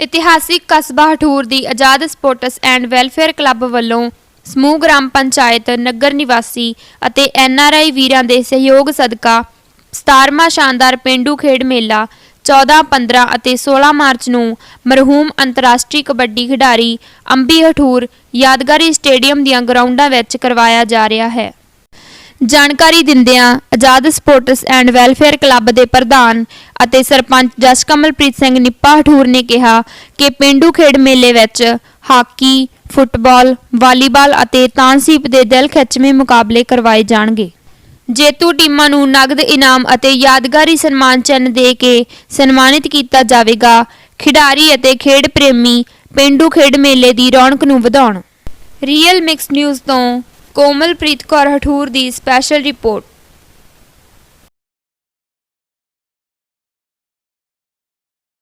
ਇਤਿਹਾਸਿਕ ਕਸਬਾ ਹਠੂਰ ਦੀ Azad sports and welfare club ਵੱਲੋਂ ਸਮੂਹ ਗ੍ਰਾਮ ਪੰਚਾਇਤ ਨਗਰ ਨਿਵਾਸੀ ਅਤੇ ਐਨਆਰਆਈ ਵੀਰਾਂ ਦੇ ਸਹਿਯੋਗ ਸਦਕਾ 17ਵਾਂ ਸ਼ਾਨਦਾਰ ਪਿੰਡੂ ਖੇਡ ਮੇਲਾ 14, 15 ਅਤੇ 16 ਮਾਰਚ ਨੂੰ ਮਰਹੂਮ ਅੰਤਰਰਾਸ਼ਟਰੀ ਕਬੱਡੀ ਖਿਡਾਰੀ ਅੰਬੀ ਹਠੂਰ ਯਾਦਗਾਰੀ ਸਟੇਡੀਅਮ ਦੀਆਂ ਗਰਾਊਂਡਾਂ ਵਿੱਚ ਕਰਵਾਇਆ ਜਾ ਰਿਹਾ ਹੈ। ਜਾਣਕਾਰੀ ਦਿੰਦਿਆਂ Azad sports and welfare club ਦੇ ਪ੍ਰਧਾਨ ਅਤੇ ਸਰਪੰਚ ਜਸਕਮਲਪ੍ਰੀਤ ਸਿੰਘ ਨਿੱਪਾ ਹਠੂਰ ਨੇ ਕਿਹਾ ਕਿ ਪਿੰਡੂ ਖੇਡ ਮੇਲੇ ਵਿੱਚ ਹਾਕੀ, ਫੁੱਟਬਾਲ, ਵਾਲੀਬਾਲ ਅਤੇ ਤਾਂਸੀਪ ਦੇ ਦਿਲ ਖਿੱਚਵੇਂ ਮੁਕਾਬਲੇ ਕਰਵਾਏ ਜਾਣਗੇ। ਜੇਤੂ ਟੀਮਾਂ ਨੂੰ ਨਗਦ ਇਨਾਮ ਅਤੇ ਯਾਦਗਾਰੀ ਸਨਮਾਨ ਚਿੰਨ੍ਹ ਦੇ ਕੇ ਸਨਮਾਨਿਤ ਕੀਤਾ ਜਾਵੇਗਾ। ਖਿਡਾਰੀ ਅਤੇ ਖੇਡ ਪ੍ਰੇਮੀ ਪਿੰਡੂ ਖੇਡ ਮੇਲੇ ਦੀ ਰੌਣਕ ਨੂੰ ਵਧਾਉਣ। ਰੀਅਲ ਮਿਕਸ ਨਿਊਜ਼ ਤੋਂ ਕੋਮਲਪ੍ਰੀਤ ਕੌਰ ਹਠੂਰ ਦੀ ਸਪੈਸ਼ਲ ਰਿਪੋਰਟ